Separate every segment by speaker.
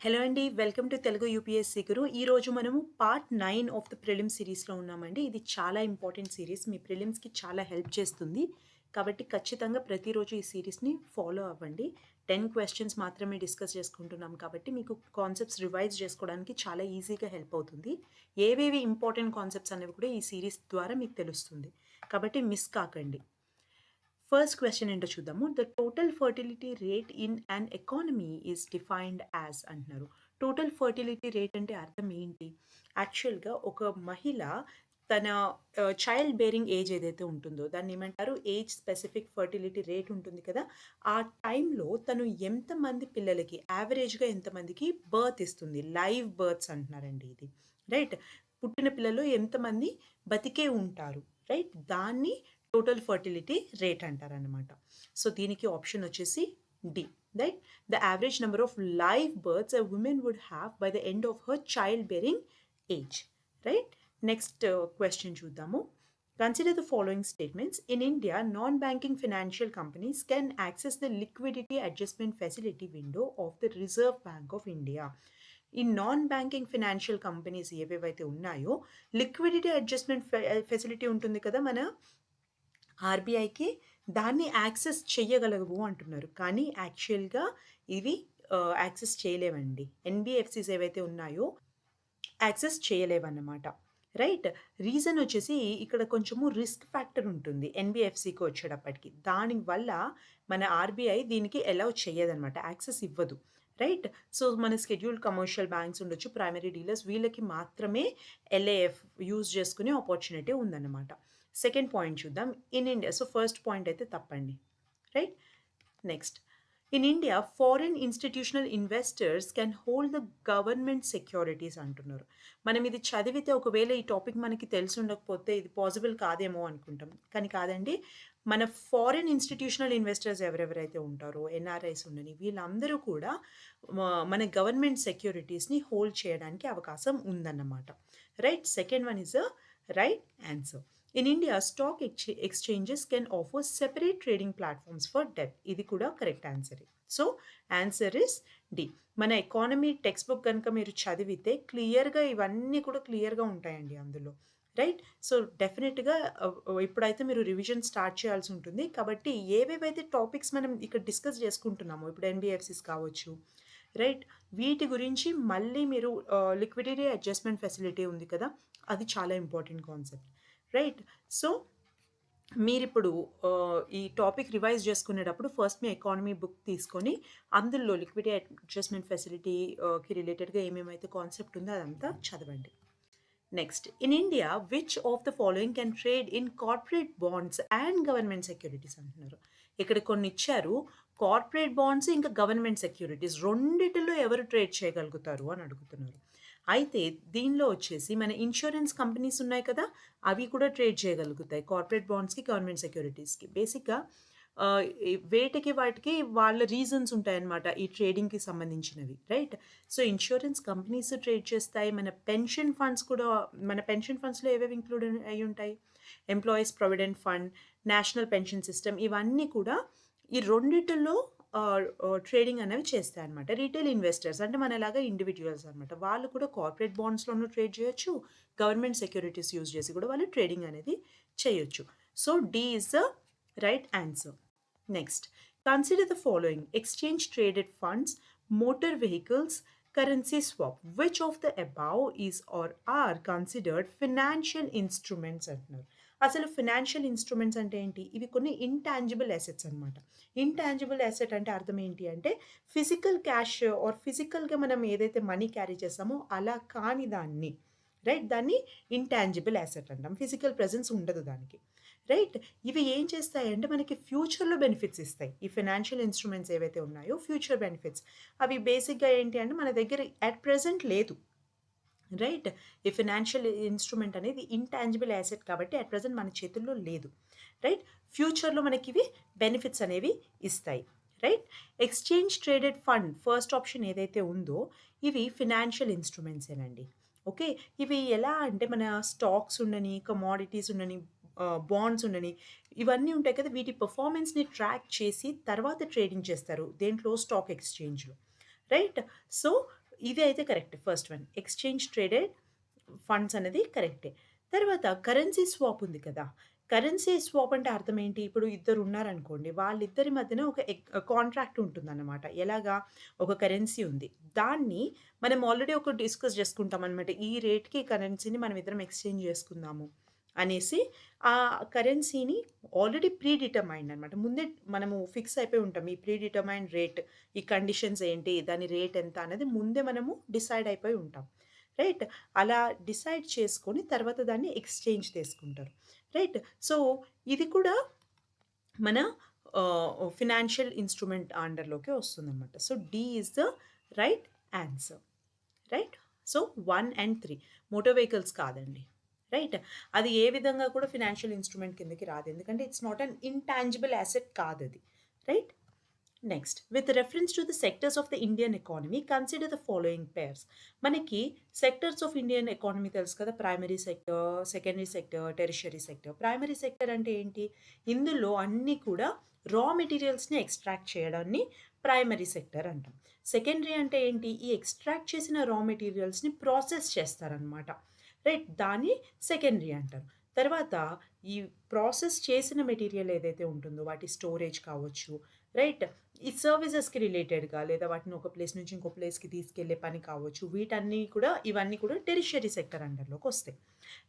Speaker 1: Hello అండి. Welcome to Telugu UPSC Guru. ఈరోజు మనము part nine of the prelims సిరీస్లో ఉన్నామండి. ఇది చాలా ఇంపార్టెంట్ సిరీస్ మీ ప్రిలిమ్స్‌కి చాలా హెల్ప్ చేస్తుంది. కాబట్టి ఖచ్చితంగా ప్రతిరోజు ఈ సిరీస్ని ఫాలో అవ్వండి. 10 క్వెషన్స్ మాత్రమే డిస్కస్ చేసుకుంటున్నాం కాబట్టి మీకు కాన్సెప్ట్స్ రివైజ్ చేసుకోవడానికి చాలా ఈజీగా హెల్ప్ అవుతుంది. ఏవేవి ఇంపార్టెంట్ కాన్సెప్ట్స్ అనేవి కూడా ఈ సిరీస్ ద్వారా మీకు తెలుస్తుంది. కాబట్టి మిస్ కాకండి. ఫస్ట్ క్వశ్చన్ ఏంటో చూద్దాము. The total fertility rate in an economy is defined as అంటున్నారు. టోటల్ ఫర్టిలిటీ రేట్ అంటే అర్థం ఏంటి? యాక్చువల్‌గా ఒక మహిళ తన చైల్డ్ బేరింగ్ ఏజ్ ఏదైతే ఉంటుందో దాన్ని ఏమంటారు? ఏజ్ స్పెసిఫిక్ ఫర్టిలిటీ రేట్ ఉంటుంది కదా! ఆ టైంలో తను ఎంతమంది పిల్లలకి యావరేజ్‌గా ఎంతమందికి బర్త్ ఇస్తుంది. లైవ్ బర్త్స్ అంటున్నారండి ఇది. రైట్. పుట్టిన పిల్లలు ఎంతమంది బతికే ఉంటారు. రైట్. దాన్ని టోటల్ ఫర్టిలిటీ రేట్ అంటారనమాట. సో, దీనికి ఆప్షన్ వచ్చేసి D. Right. The average number of live births a woman would have by the end of her child bearing age. Right. Next question చూద్దాము. Consider the following statements. In India non banking financial companies can access the liquidity adjustment facility window of the Reserve Bank of India. ఈ non banking financial companies ఏవేవైతే ఉన్నాయో liquidity adjustment facility ఉంటుంది కదా! మన ఆర్‌బీఐకి దాన్ని access చేయగలవు అంటున్నారు. కానీ యాక్చువల్‌గా ఇవి యాక్సెస్ చేయలేవండి. ఎన్‌బీఎఫ్‌సీస్ ఏవైతే ఉన్నాయో యాక్సెస్ చేయలేవన్నమాట. రైట్. రీజన్ వచ్చేసి ఇక్కడ కొంచెము రిస్క్ ఫ్యాక్టర్ ఉంటుంది. ఎన్‌బీఎఫ్‌సీకి వచ్చేటప్పటికి. దానివల్ల మన ఆర్‌బీఐ దీనికి అలౌ చేయదనమాట. యాక్సెస్ ఇవ్వదు. రైట్. సో, మన షెడ్యూల్డ్ కమర్షియల్ బ్యాంక్స్ ఉండొచ్చు. ప్రైమరీ డీలర్స్ వీళ్ళకి మాత్రమే ఎల్ఏఎఫ్ యూజ్ చేసుకునే ఆపర్చునిటీ ఉందన్నమాట. సెకండ్ పాయింట్ చూద్దాం. In India so, first point అయితే తప్పండి. Right. Next. In India foreign institutional investors can hold the government securities అంటున్నారు. మనం ఇది చదివితే ఒకవేళ ఈ టాపిక్ మనకి తెలిసి ఉండకపోతే ఇది పాసిబుల్ కాదేమో అనుకుంటాం. కానీ కాదండి. మన ఫారిన్ ఇన్‌స్టిట్యూషనల్ ఇన్వెస్టర్స్ ఎవరెవరైతే ఉంటారో ఎన్ఆర్ఐస్ ఉండని వీళ్ళందరూ కూడా మన గవర్నమెంట్ సెక్యూరిటీస్‌ని హోల్డ్ చేయడానికి అవకాశం ఉందన్నమాట. Right. Second one is the right answer. In India stock ఎక్చే exchanges can offer separate trading platforms for debt ఇది కూడా correct ఆన్సరే. So, answer is D. మన ఎకానమీ టెక్స్ట్ బుక్ కనుక మీరు చదివితే క్లియర్‌గా ఇవన్నీ కూడా క్లియర్‌గా ఉంటాయండి అందులో. రైట్. సో, డెఫినెట్గా ఇప్పుడైతే మీరు రివిజన్ స్టార్ట్ చేయాల్సి ఉంటుంది. కాబట్టి ఏవేవైతే టాపిక్స్ మనం ఇక్కడ డిస్కస్ చేసుకుంటున్నామో ఇప్పుడు ఎన్బిఎఫ్సిస్ కావచ్చు. రైట్. వీటి గురించి మళ్ళీ మీరు లిక్విడిటీ అడ్జస్ట్‌మెంట్ ఫెసిలిటీ ఉంది కదా! అది చాలా ఇంపార్టెంట్ కాన్సెప్ట్. రైట్. సో, మీరిప్పుడు ఇప్పుడు ఈ టాపిక్ రివైజ్ చేసుకునేటప్పుడు ఫస్ట్ మీ ఎకానమీ బుక్ తీసుకొని అందులో లిక్విడిటీ అడ్జస్ట్‌మెంట్ ఫెసిలిటీకి రిలేటెడ్‌గా ఏమేమైతే కాన్సెప్ట్ ఉందో అదంతా చదవండి. Next. In India which of the following can trade in corporate bonds and government securities అంటున్నారు. ఇక్కడ కొన్ని ఇచ్చారు. కార్పొరేట్ బాండ్స్ ఇంకా గవర్నమెంట్ సెక్యూరిటీస్ రెండిటిలో ఎవరు ట్రేడ్ చేయగలుగుతారు అని అడుగుతున్నారు. అయితే దీనిలో వచ్చేసి మన ఇన్సూరెన్స్ కంపెనీస్ ఉన్నాయి కదా! అవి కూడా ట్రేడ్ చేయగలుగుతాయి. కార్పొరేట్ బాండ్స్‌కి, గవర్నమెంట్ సెక్యూరిటీస్‌కి. బేసిక్‌గా వేటకి వేటికి వాటికి వాళ్ళ రీజన్స్ ఉంటాయన్నమాట. ఈ ట్రేడింగ్‌కి సంబంధించినవి. Right. So, insurance companies trade చేస్తాయి. మన పెన్షన్ ఫండ్స్ కూడా మన పెన్షన్ ఫండ్స్‌లో ఏవేవి ఇంక్లూడ్ అయ్యి ఉంటాయి? Employees provident fund, national pension system ఇవన్నీ కూడా ఈ రెండిటిలో ట్రేడింగ్ అనేవి చేస్తాయన్నమాట. రిటైల్ ఇన్వెస్టర్స్ అంటే మనలాగా ఇండివిడ్యువల్స్ అనమాట. వాళ్ళు కూడా కార్పొరేట్ బాండ్స్‌లోనూ ట్రేడ్ చేయొచ్చు. గవర్నమెంట్ సెక్యూరిటీస్ యూజ్ చేసి కూడా వాళ్ళు ట్రేడింగ్ అనేది చేయొచ్చు. So, D is the right answer. Next. Consider the following exchange traded funds, motor vehicles, currency swap. Which of the above is are are considered financial instruments అంటున్నారు. అసలు financial instruments అంటే ఏంటి? ఇవి కొన్ని ఇంటాంజిబుల్ అసెట్స్ అనమాట. Intangible asset అంటే అర్థం ఏంటి అంటే ఫిజికల్ క్యాష్ ఆర్ ఫిజికల్‌గా మనం ఏదైతే మనీ క్యారీ చేస్తామో అలా కాని దాన్ని రైట్. దాన్ని ఇంటాంజిబుల్ అసెట్ అంటాం. ఫిజికల్ ప్రజెన్స్ ఉండదు దానికి. రైట్. ఇవి ఏం చేస్తాయి అంటే మనకి ఫ్యూచర్‌లో బెనిఫిట్స్ ఇస్తాయి. ఈ ఫైనాన్షియల్ ఇన్‌స్ట్రుమెంట్స్ ఏవైతే ఉన్నాయో ఫ్యూచర్ బెనిఫిట్స్. అవి బేసిక్‌గా ఏంటి అంటే మన దగ్గర అట్ ప్రజెంట్ లేదు. రైట్. ఈ ఫైనాన్షియల్ ఇన్‌స్ట్రుమెంట్ అనేది ఇంటాంజిబుల్ అసెట్ కాబట్టి అట్ ప్రెజెంట్ మన చేతుల్లో లేదు. రైట్. ఫ్యూచర్‌లో మనకి ఇవి బెనిఫిట్స్ అనేవి ఇస్తాయి. Right. Exchange traded fund first option ఏదైతే ఉందో ఇవి ఫైనాన్షియల్ ఇన్‌స్ట్రుమెంట్సేనండి. ఓకే. ఇవి ఎలా అంటే మన స్టాక్స్ ఉండని, కమోడిటీస్ ఉండని, బాండ్స్ ఉండని ఇవన్నీ ఉంటాయి కదా! వీటి పర్ఫార్మెన్స్ని ట్రాక్ చేసి తర్వాత ట్రేడింగ్ చేస్తారు. దేంట్లో స్టాక్ ఎక్స్‌చేంజ్‌లో. రైట్. సో, ఇది అయితే correct first one. Exchange traded funds అనేది కరెక్టే. తర్వాత కరెన్సీ స్వాప్ ఉంది కదా. కరెన్సీ స్వాప్ అంటే అర్థం ఏంటి? ఇప్పుడు ఇద్దరు ఉన్నారనుకోండి వాళ్ళిద్దరి మధ్యన ఒక కాంట్రాక్ట్ ఉంటుందన్నమాట. ఎలాగా? ఒక కరెన్సీ ఉంది. దాన్ని మనం ఆల్రెడీ ఒక డిస్కస్ చేసుకుంటాం అనమాట ఈ రేట్కి కరెన్సీని మనం ఇద్దరం ఎక్స్చేంజ్ చేసుకుందాము. అనేసి ఆ కరెన్సీని ఆల్రెడీ ప్రీ డిటర్మైండ్ అనమాట ముందే మనము ఫిక్స్ అయిపోయి ఉంటాం ఈ ప్రీడిటర్మైండ్ రేట్ ఈ కండిషన్స్ ఏంటి దాని రేట్ ఎంత అనేది ముందే మనము డిసైడ్ అయిపోయి ఉంటాం. రైట్? అలా డిసైడ్ చేసుకొని తర్వాత దాన్ని ఎక్స్చేంజ్ చేసుకుంటారు. రైట్? సో ఇది కూడా మన ఫినాన్షియల్ ఇన్స్ట్రుమెంట్ అండర్లోకి వస్తుందన్నమాట so D is the right answer. Right? So one and three. Motor vehicles కాదండి. రైట్? అది ఏ విధంగా కూడా ఫినాన్షియల్ ఇన్స్ట్రుమెంట్ కిందకి రాదు. ఎందుకంటే it's not an intangible asset కాదు అది. Right? Next with reference to the sectors of the Indian economy consider the following pairs. మనకి సెక్టర్స్ ఆఫ్ ఇండియన్ ఎకానమీ తెలుసు కదా? Primary sector secondary sector tertiary sector. Primary sector అంటే ఏంటి? ఇందులో అన్నీ కూడా రా మెటీరియల్స్ని ఎక్స్ట్రాక్ట్ చేయడాన్ని ప్రైమరీ సెక్టర్ అంటాం. సెకండరీ అంటే ఏంటి? ఈ ఎక్స్ట్రాక్ట్ చేసిన రా మెటీరియల్స్ని ప్రాసెస్ చేస్తారనమాట రైట్ దాన్ని సెకండరీ అంటారు. తర్వాత ఈ ప్రాసెస్ చేసిన మెటీరియల్ ఏదైతే ఉంటుందో వాటి స్టోరేజ్ కావచ్చు రైట్ ఈ సర్వీసెస్కి రిలేటెడ్గా లేదా వాటిని ఒక ప్లేస్ నుంచి ఇంకో ప్లేస్కి తీసుకెళ్ళే పని కావచ్చు వీటన్నీ కూడా ఇవన్నీ కూడా టెరిషరీ సెక్టర్ అండర్లోకి వస్తాయి.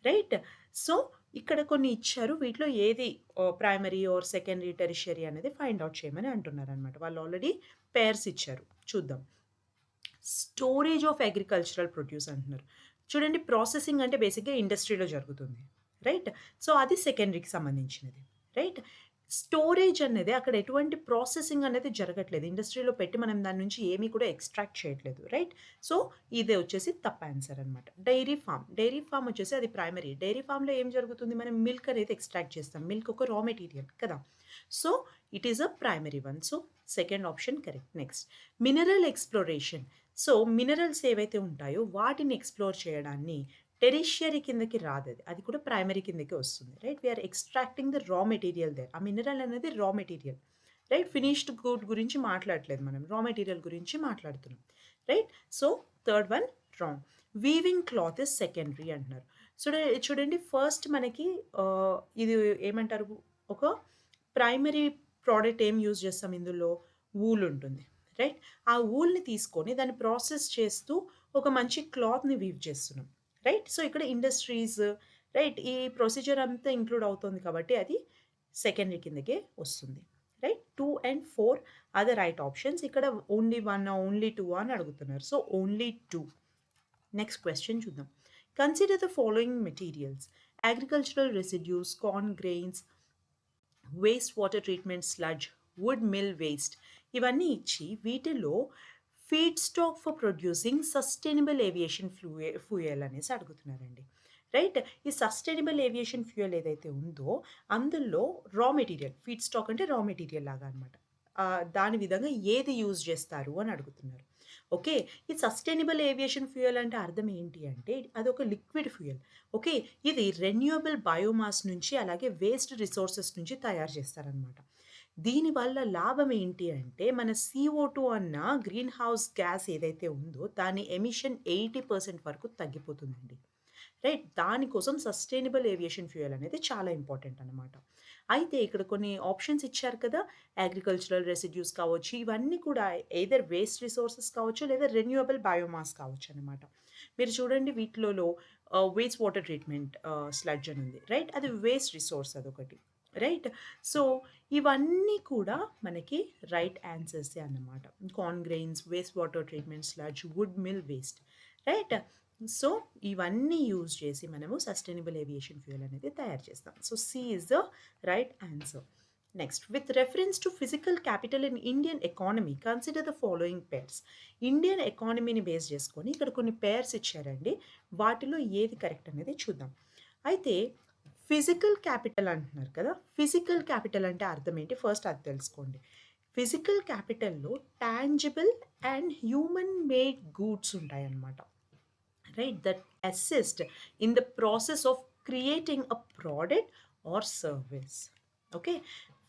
Speaker 1: రైట్ సో ఇక్కడ కొన్ని ఇచ్చారు వీటిలో ఏది ప్రైమరీ ఆర్ సెకండరీ టెరిషరీ అనేది ఫైండ్ అవుట్ చేయమని అంటున్నారు అనమాట వాళ్ళు ఆల్రెడీ పేర్స్ ఇచ్చారు. చూద్దాం. స్టోరేజ్ ఆఫ్ అగ్రికల్చరల్ ప్రొడ్యూస్ అంటున్నారు. చూడండి ప్రాసెసింగ్ అంటే బేసిక్గా ఇండస్ట్రీలో జరుగుతుంది. రైట్ సో అది సెకండరీకి సంబంధించినది. రైట్ స్టోరేజ్ అనేది అక్కడ ఎటువంటి ప్రాసెసింగ్ అనేది జరగట్లేదు. ఇండస్ట్రీలో పెట్టి మనం దాని నుంచి ఏమీ కూడా ఎక్స్ట్రాక్ట్ చేయట్లేదు. రైట్ సో ఇదే వచ్చేసి తప్ప ఆన్సర్ అనమాట డైరీ ఫామ్ డైరీ ఫామ్ వచ్చేసి అది ప్రైమరీ డైరీ ఫామ్లో ఏం జరుగుతుంది? మనం మిల్క్ అనేది ఎక్స్ట్రాక్ట్ చేస్తాం. మిల్క్ ఒక రా మెటీరియల్ కదా. So it is a primary one so second option correct next mineral exploration so minerals ఏవైతే ఉంటాయో వాటిని ఎక్స్ప్లోర్ చేయడాన్ని టెరిషియరీ కిందకి రాదు అది. అది కూడా ప్రైమరీ కిందకి వస్తుంది right? We're extracting the raw material there ఆ మినరల్ అనేది raw material right? Finished good గురించి మాట్లాడలేదు మనం. రా మెటీరియల్ గురించి మాట్లాడుతున్నాం right? So third one wrong weaving cloth is secondary అంటున్నారు. చూడ చూడండి ఫస్ట్ మనకి ఇది ఏమంటారు? ఒక ప్రైమరీ ప్రోడక్ట్ ఏం యూజ్ చేస్తాం ఇందులో? వూల్ ఉంటుంది రైట్ ఆ ఊల్ని తీసుకొని దాన్ని ప్రాసెస్ చేస్తూ ఒక మంచి క్లాత్ని వీవ్ చేస్తున్నాం రైట్ సో ఇక్కడ ఇండస్ట్రీస్ రైట్ ఈ ప్రొసీజర్ అంతా ఇంక్లూడ్ అవుతుంది కాబట్టి అది సెకండరీ కిందకే వస్తుంది రైట్ టూ అండ్ ఫోర్ అదే రైట్ ఆప్షన్స్ ఇక్కడ ఓన్లీ వన్ ఓన్లీ టూ అని అడుగుతున్నారు. So only two next question చూద్దాం. Consider the following materials agricultural residues corn grains waste water treatment sludge wood mill waste ఇవన్నీ ఇచ్చి వీటిలో feed stock for producing sustainable aviation flue fuel అనేసి అడుగుతున్నారండి. Right ఈ sustainable aviation fuel ఏదైతే ఉందో అందులో రా మెటీరియల్ ఫీడ్ స్టాక్ అంటే రా మెటీరియల్ లాగా అనమాట దాని విధంగా ఏది యూజ్ చేస్తారు అని అడుగుతున్నారు. ఓకే ఈ సస్టైనబుల్ ఏవియేషన్ ఫ్యూయల్ అంటే అర్థం ఏంటి అంటే అది ఒక లిక్విడ్ ఫ్యూయల్ ఓకే ఇది రెన్యూవబుల్ బయోమాస్ నుంచి అలాగే వేస్ట్ రిసోర్సెస్ నుంచి తయారు చేస్తారనమాట దీనివల్ల లాభం ఏంటి అంటే మన సిఓ టూ అన్న గ్రీన్ హౌస్ గ్యాస్ ఏదైతే ఉందో దాని ఎమిషన్ ఎయిటీ పర్సెంట్ వరకు తగ్గిపోతుందండి. రైట్? దానికోసం సస్టైనబుల్ ఏవియేషన్ ఫ్యూయల్ అనేది చాలా ఇంపార్టెంట్ అనమాట అయితే ఇక్కడ కొన్ని ఆప్షన్స్ ఇచ్చారు కదా అగ్రికల్చరల్ రెసిడ్యూస్ కావచ్చు ఇవన్నీ కూడా ఏదర్ వేస్ట్ రిసోర్సెస్ కావచ్చు లేదా రెన్యూవబుల్ బయోమాస్ కావచ్చు అనమాట మీరు చూడండి వీటిలో వేస్ట్ వాటర్ ట్రీట్మెంట్ స్లడ్జ్ అని ఉంది. రైట్? అది వేస్ట్ రిసోర్స్ అదొకటి. రైట్? సో ఇవన్నీ కూడా మనకి రైట్ ఆన్సర్సే అన్నమాట. Corn grains waste water treatment sludge wood mill waste. Right? So ఇవన్నీ యూజ్ చేసి మనము సస్టైనబుల్ ఏవియేషన్ ఫ్యూయల్ అనేది తయారు చేస్తాం. So C is the right answer. Next with reference to physical capital in Indian economy consider the following pairs. Indian ఎకానమీని base చేసుకొని ఇక్కడ కొన్ని pairs ఇచ్చారండి. వాటిలో ఏది కరెక్ట్ అనేది చూద్దాం. అయితే ఫిజికల్ క్యాపిటల్ అంటున్నారు కదా ఫిజికల్ క్యాపిటల్ అంటే అర్థం ఏంటి? ఫస్ట్ అది తెలుసుకోండి. Physical క్యాపిటల్లో tangible and human made goods ఉంటాయన్నమాట. Right? That assist in the process of creating a product or service. Okay?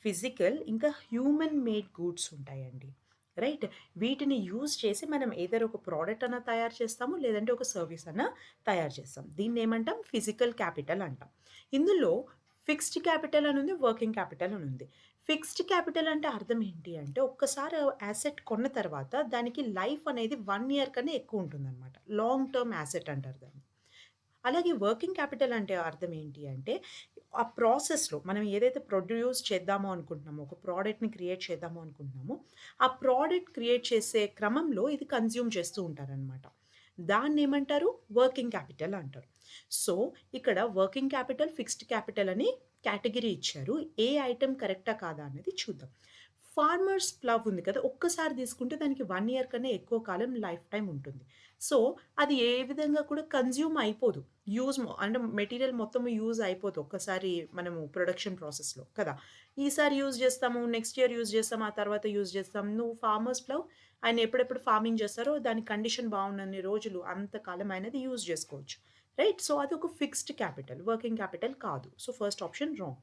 Speaker 1: Physical ఇంకా హ్యూమన్ మేడ్ గూడ్స్ ఉంటాయండి. రైట్? వీటిని యూజ్ చేసి మనం ఏదైనా ఒక ప్రోడక్ట్ అన్నా తయారు చేస్తాము. లేదంటే ఒక సర్వీస్ అన్నా తయారు చేస్తాం. దీన్ని ఏమంటాం ఫిజికల్ క్యాపిటల్ అంటాం. ఇందులో ఫిక్స్డ్ క్యాపిటల్ అని ఉంది. వర్కింగ్ క్యాపిటల్ అని ఉంది. ఫిక్స్డ్ క్యాపిటల్ అంటే అర్థం ఏంటి అంటే ఒక్కసారి యాసెట్ కొన్న తర్వాత దానికి లైఫ్ అనేది వన్ ఇయర్ కన్నా ఎక్కువ ఉంటుందన్నమాట. లాంగ్ టర్మ్ యాసెట్ అంటారు దాన్ని. అలాగే వర్కింగ్ క్యాపిటల్ అంటే అర్థం ఏంటి అంటే ఆ ప్రాసెస్‌లో మనం ఏదైతే ప్రొడ్యూస్ చేద్దామో అనుకుంటున్నామో, ఒక ప్రోడక్ట్‌ని క్రియేట్ చేద్దామో అనుకుంటున్నామో, ఆ ప్రోడక్ట్ క్రియేట్ చేసే క్రమంలో ఇది కన్జ్యూమ్ చేస్తూ ఉంటారనమాట. దాన్ని ఏమంటారు వర్కింగ్ క్యాపిటల్ అంటారు. సో, ఇక్కడ వర్కింగ్ క్యాపిటల్, ఫిక్స్డ్ క్యాపిటల్ అని కేటగిరీ ఇచ్చారు. ఏ ఐటెం కరెక్టా కాదా అనేది చూద్దాం. ఫార్మర్స్ ప్లవ్ ఉంది కదా! ఒక్కసారి తీసుకుంటే దానికి వన్ ఇయర్ కన్నా ఎక్కువ కాలం లైఫ్ టైం ఉంటుంది. సో, అది ఏ విధంగా కూడా కన్జ్యూమ్ అయిపోదు. యూజ్ అంటే మెటీరియల్ మొత్తం యూజ్ అయిపోదు. ఒక్కసారి మనము ప్రొడక్షన్ ప్రాసెస్‌లో కదా! ఈసారి యూజ్ చేస్తాము. నెక్స్ట్ ఇయర్ యూజ్ చేస్తాం. ఆ తర్వాత యూజ్ చేస్తాం. నువ్వు ఫార్మర్స్ ప్లవ్ ఆయన ఎప్పుడెప్పుడు ఫార్మింగ్ చేస్తారో దాని కండిషన్ బాగున్నన్ని రోజులు అంతకాలం అయినది యూజ్ చేసుకోవచ్చు. రైట్? సో, అది ఒక ఫిక్స్డ్ క్యాపిటల్. వర్కింగ్ క్యాపిటల్ కాదు. So, first option wrong.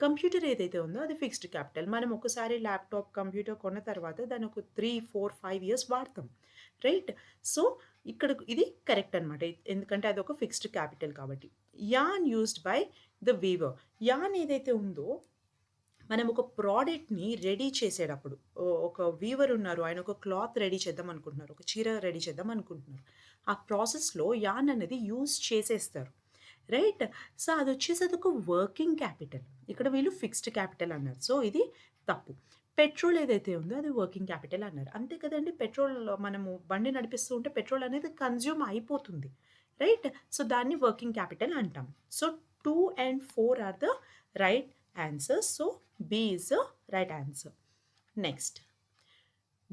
Speaker 1: Computer ఏదైతే ఉందో అది ఫిక్స్డ్ క్యాపిటల్. మనం ఒకసారి ల్యాప్‌టాప్, కంప్యూటర్ కొన్న తర్వాత దాని ఒక 3, 4, 5 ఇయర్స్ వాడతాం. రైట్? సో, ఇక్కడ ఇది కరెక్ట్ అనమాట. ఎందుకంటే అది ఒక ఫిక్స్డ్ క్యాపిటల్ కాబట్టి. Yarn used by the weaver. Yarn ఏదైతే ఉందో మనం ఒక ప్రోడక్ట్‌ని రెడీ చేసేటప్పుడు ఒక వీవర్ ఉన్నారు. ఆయన ఒక క్లాత్ రెడీ చేద్దాం అనుకుంటున్నారు. ఒక చీర రెడీ చేద్దాం అనుకుంటున్నారు. ఆ ప్రాసెస్‌లో యాన్ అనేది యూజ్ చేసేస్తారు. రైట్? సో, అది వచ్చేసరికి వర్కింగ్ క్యాపిటల్. ఇక్కడ వీళ్ళు ఫిక్స్డ్ క్యాపిటల్ అన్నారు. సో, ఇది తప్పు. పెట్రోల్ ఏదైతే ఉందో అది వర్కింగ్ క్యాపిటల్ అన్నారు. అంతే కదండి పెట్రోల్ మనము బండి నడిపిస్తూ ఉంటే పెట్రోల్ అనేది కన్జ్యూమ్ అయిపోతుంది. రైట్? సో, దాన్ని వర్కింగ్ క్యాపిటల్ అంటాం. So, two and four are the right answers. So, B is the right answer. Next.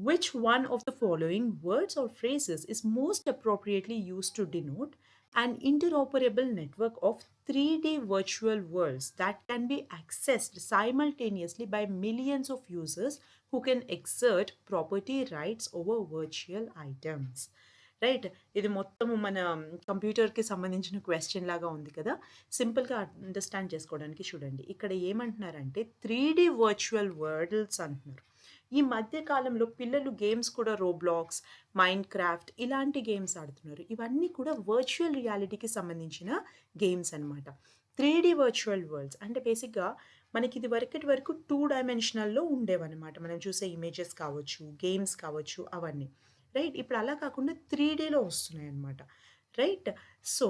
Speaker 1: Which one of the following words or phrases is most appropriately use to denote an interoperable network of 3D virtual worlds that can be accessed simultaneously by millions of users who can exert property rights over virtual items? Right? ఇది మొత్తము మన కంప్యూటర్‌కి సంబంధించిన question లాగా ఉంది కదా! సింపుల్‌గా understand చేసుకోవడానికి చూడండి. ఇక్కడ ఏమంటున్నారంటే త్రీ డి వర్చువల్ వరల్డ్స్ అంటున్నారు. ఈ మధ్య కాలంలో పిల్లలు గేమ్స్ కూడా రోబ్లాక్స్, మైండ్ క్రాఫ్ట్ ఇలాంటి గేమ్స్ ఆడుతున్నారు. ఇవన్నీ కూడా వర్చువల్ రియాలిటీకి సంబంధించిన గేమ్స్ అనమాట. 3డీ వర్చువల్ వరల్డ్స్ అంటే బేసిక్‌గా మనకి ఇది వరకటి వరకు టూ డైమెన్షనల్‌లో ఉండేవన్నమాట. మనం చూసే ఇమేజెస్ కావచ్చు, గేమ్స్ కావచ్చు అవన్నీ. రైట్? ఇప్పుడు అలా కాకుండా త్రీ డీలో వస్తున్నాయి అనమాట రైట్? సో,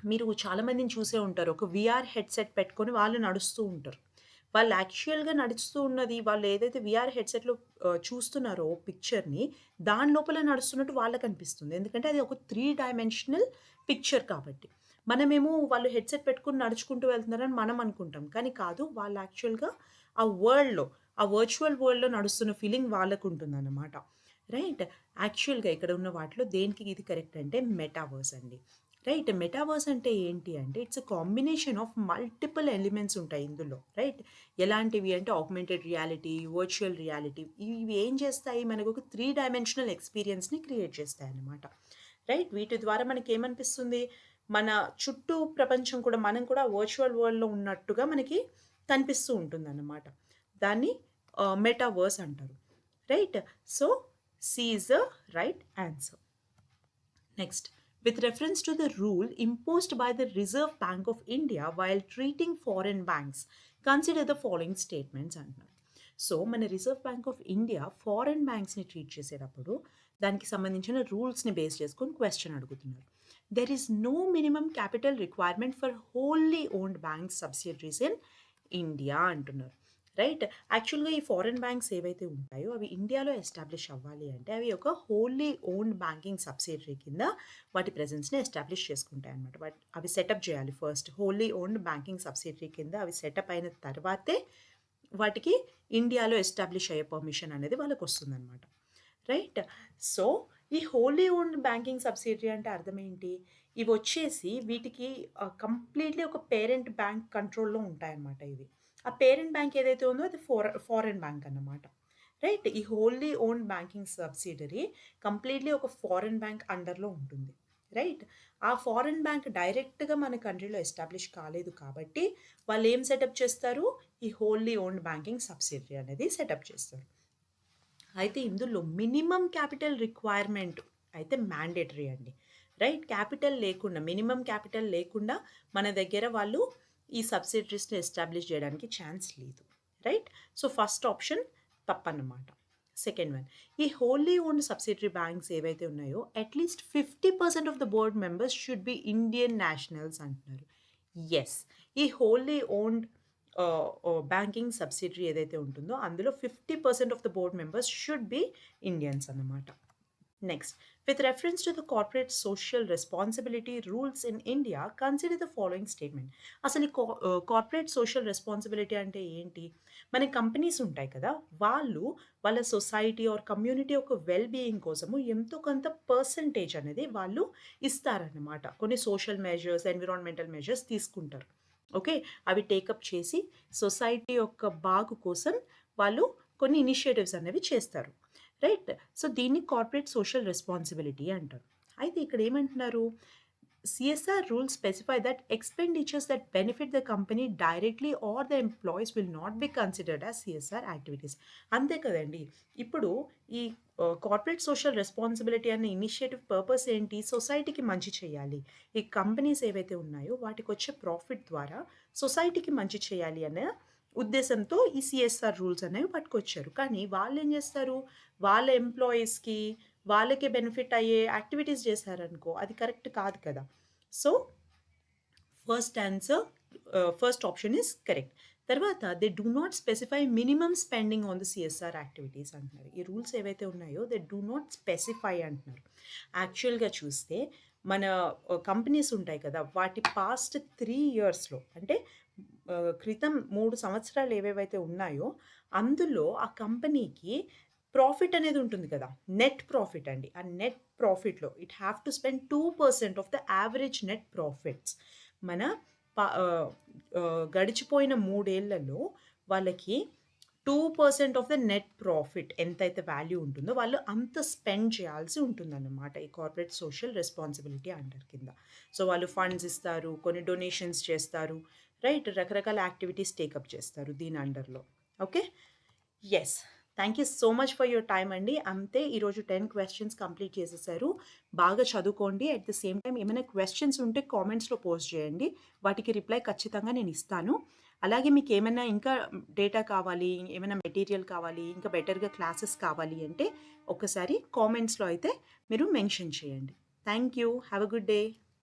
Speaker 1: మీరు చాలామందిని చూసే ఉంటారు. ఒక వీఆర్ హెడ్‌సెట్ పెట్టుకొని వాళ్ళు నడుస్తూ ఉంటారు. వాళ్ళు యాక్చువల్‌గా నడుస్తూ ఉన్నది వాళ్ళు ఏదైతే విఆర్ హెడ్‌సెట్‌లో చూస్తున్నారో పిక్చర్‌ని దాని లోపల నడుస్తున్నట్టు వాళ్ళకనిపిస్తుంది. ఎందుకంటే అది ఒక త్రీ డైమెన్షనల్ పిక్చర్ కాబట్టి. మనమేమో వాళ్ళు హెడ్‌సెట్ పెట్టుకొని నడుచుకుంటూ వెళ్తున్నారని మనం అనుకుంటాం. కానీ కాదు వాళ్ళు యాక్చువల్‌గా ఆ వరల్డ్‌లో ఆ వర్చువల్ వరల్డ్‌లో నడుస్తున్న ఫీలింగ్ వాళ్ళకు ఉంటుందన్నమాట రైట్? యాక్చువల్‌గా ఇక్కడ ఉన్న వాటిలో దేనికి ఇది కరెక్ట్ అంటే మెటావర్స్ అండి. రైట్? మెటావర్స్ అంటే ఏంటి అంటే it's a combination of multiple elements ఉంటాయి ఇందులో. రైట్? ఎలాంటివి అంటే ఆగ్మెంటెడ్ రియాలిటీ, వర్చువల్ రియాలిటీ ఇవి ఏం చేస్తాయి మనకు ఒక త్రీ డైమెన్షనల్ ఎక్స్‌పీరియన్స్‌ని క్రియేట్ చేస్తాయి అన్నమాట రైట్? వీటి ద్వారా మనకి ఏమనిపిస్తుంది మన చుట్టూ ప్రపంచం కూడా మనం కూడా వర్చువల్ వరల్డ్‌లో ఉన్నట్టుగా మనకి కనిపిస్తూ ఉంటుంది అన్నమాట దాన్ని మెటావర్స్ అంటారు. Right? So, C is the right answer. Next. With reference to the rule imposed by the Reserve Bank of India while treating foreign banks, consider the following statements అంటున్నారు. సో, మన Reserve Bank of India foreign బ్యాంక్స్‌ని treat చేసేటప్పుడు దానికి సంబంధించిన రూల్స్‌ని base చేసుకొని question అడుగుతున్నారు. There is no minimum capital requirement for wholly owned banks subsidiaries in India అంటున్నారు. Right? యాక్చువల్‌గా ఈ ఫారెన్ బ్యాంక్స్ ఏవైతే ఉంటాయో అవి ఇండియాలో ఎస్టాబ్లిష్ అవ్వాలి అంటే అవి ఒక హోల్లీ ఓన్డ్ బ్యాంకింగ్ సబ్సిడరీ కింద వాటి ప్రెజెన్స్‌ని ఎస్టాబ్లిష్ చేసుకుంటాయి అనమాట బట్ అవి సెటప్ చేయాలి first. Wholly owned banking subsidiary కింద అవి సెటప్ అయిన తర్వాతే వాటికి ఇండియాలో ఎస్టాబ్లిష్ అయ్యే పర్మిషన్ అనేది వాళ్ళకొస్తుందన్నమాట. రైట్? సో, ఈ హోలీ ఓన్డ్ బ్యాంకింగ్ సబ్సిడరీ అంటే అర్థం ఏంటి? ఇవి వచ్చేసి వీటికి కంప్లీట్‌లీ ఒక పేరెంట్ బ్యాంక్ కంట్రోల్‌లో ఉంటాయన్నమాట ఇవి. ఆ పేరెంట్ బ్యాంక్ ఏదైతే ఉందో అది ఫోర్ ఫారెన్ బ్యాంక్ అన్నమాట. రైట్? ఈ wholly own banking subsidiary completely ఒక ఫారెన్ బ్యాంక్ అండర్‌లో ఉంటుంది. రైట్? ఆ ఫారెన్ బ్యాంక్ డైరెక్ట్‌గా మన కంట్రీలో ఎస్టాబ్లిష్ కాలేదు కాబట్టి వాళ్ళు ఏం సెటప్ చేస్తారు? ఈ హోల్లీ ఓన్డ్ బ్యాంకింగ్ సబ్సిడరీ అనేది సెటప్ చేస్తారు. అయితే ఇందులో మినిమం క్యాపిటల్ రిక్వైర్మెంట్ అయితే మ్యాండేటరీ అండి రైట్ క్యాపిటల్ లేకుండా మినిమం క్యాపిటల్ లేకుండా మన దగ్గర వాళ్ళు ఈ సబ్సిడరీస్ని ఎస్టాబ్లిష్ చేయడానికి ఛాన్స్ లేదు రైట్? సో ఫస్ట్ ఆప్షన్ తప్పన్నమాట. సెకండ్ వన్ ఈ హోల్లీ ఓన్ సబ్సిడరీ బ్యాంక్స్ ఏవైతే ఉన్నాయో at least fifty percent of the board members should be Indian nationals అంటున్నారు. ఎస్ ఈ హోల్లీ ఓన్డ్ బ్యాంకింగ్ సబ్సిడరీ ఏదైతే ఉంటుందో అందులో fifty percent of the board members should be Indians అన్నమాట. Next with reference to the corporate social responsibility rules in India consider the following statement అసలు corporate social responsibility అంటే ఏంటి? మన companies ఉంటాయి కదా వాళ్ళు వాళ్ళ సొసైటీ ఆర్ కమ్యూనిటీ యొక్క వెల్ బీయింగ్ కోసము ఎంతో కొంత పర్సంటేజ్ అనేది వాళ్ళు ఇస్తారన్నమాట. కొన్ని సోషల్ మెజర్స్ ఎన్విరాన్మెంటల్ మెజర్స్ తీసుకుంటారు. ఓకే? అవి టేకప్ చేసి సొసైటీ యొక్క బాగు కోసం వాళ్ళు కొన్ని ఇనిషియేటివ్స్ అనేవి చేస్తారు. రైట్? సో దీన్ని కార్పొరేట్ సోషల్ రెస్పాన్సిబిలిటీ అంటారు. అయితే ఇక్కడ ఏమంటున్నారు? CSR rules specify that expenditures that benefit the company directly or the employees will not be considered as CSR activities అంతే కదండి. ఇప్పుడు ఈ కార్పొరేట్ సోషల్ రెస్పాన్సిబిలిటీ అనే ఇనిషియేటివ్ పర్పస్ ఏంటి? సొసైటీకి మంచి చేయాలి. ఈ కంపెనీస్ ఏవైతే ఉన్నాయో వాటికి వచ్చే ప్రాఫిట్ ద్వారా సొసైటీకి మంచి చేయాలి అనే ఉద్దేశంతో ఈ సిఎస్ఆర్ రూల్స్ అనేవి పట్టుకొచ్చారు. కానీ వాళ్ళు ఏం చేస్తారు? వాళ్ళ ఎంప్లాయీస్కి వాళ్ళకే బెనిఫిట్ అయ్యే యాక్టివిటీస్ చేశారనుకో అది కరెక్ట్ కాదు కదా. So first answer first option is correct. తర్వాత they do not specify minimum spending on the CSR activities అంటున్నారు. ఈ రూల్స్ ఏవైతే ఉన్నాయో దే డూ నాట్ స్పెసిఫై అంటున్నారు. యాక్చువల్గా చూస్తే మన కంపెనీస్ ఉంటాయి కదా వాటి పాస్ట్ త్రీ ఇయర్స్లో అంటే క్రితం మూడు సంవత్సరాలు ఏవేవైతే ఉన్నాయో అందులో ఆ కంపెనీకి ప్రాఫిట్ అనేది ఉంటుంది కదా. నెట్ ప్రాఫిట్ అండి. ఆ net ప్రాఫిట్లో it have to spend two percent of the average net profits. మన గడిచిపోయిన మూడేళ్ళలో వాళ్ళకి two percent of the net profit ఎంతైతే వాల్యూ ఉంటుందో వాళ్ళు అంత స్పెండ్ చేయాల్సి ఉంటుందన్నమాట ఈ కార్పొరేట్ సోషల్ రెస్పాన్సిబిలిటీ అండర్ కింద. సో వాళ్ళు ఫండ్స్ ఇస్తారు కొన్ని డొనేషన్స్ చేస్తారు. రైట్? రకరకాల యాక్టివిటీస్ టేకప్ చేస్తారు దీని అండర్లో. Okay? Yes thank you so much for your time అండి. అంతే ఈరోజు టెన్ క్వశ్చన్స్ కంప్లీట్ చేసేసారు. బాగా చదువుకోండి. అట్ ద సేమ్ టైం ఏమైనా క్వశ్చన్స్ ఉంటే కామెంట్స్లో పోస్ట్ చేయండి. వాటికి రిప్లై ఖచ్చితంగా నేను ఇస్తాను. అలాగే మీకు ఏమైనా ఇంకా డేటా కావాలి ఏమైనా మెటీరియల్ కావాలి ఇంకా బెటర్గా క్లాసెస్ కావాలి అంటే ఒకసారి కామెంట్స్లో అయితే మీరు మెన్షన్ చేయండి. Thank you have a good day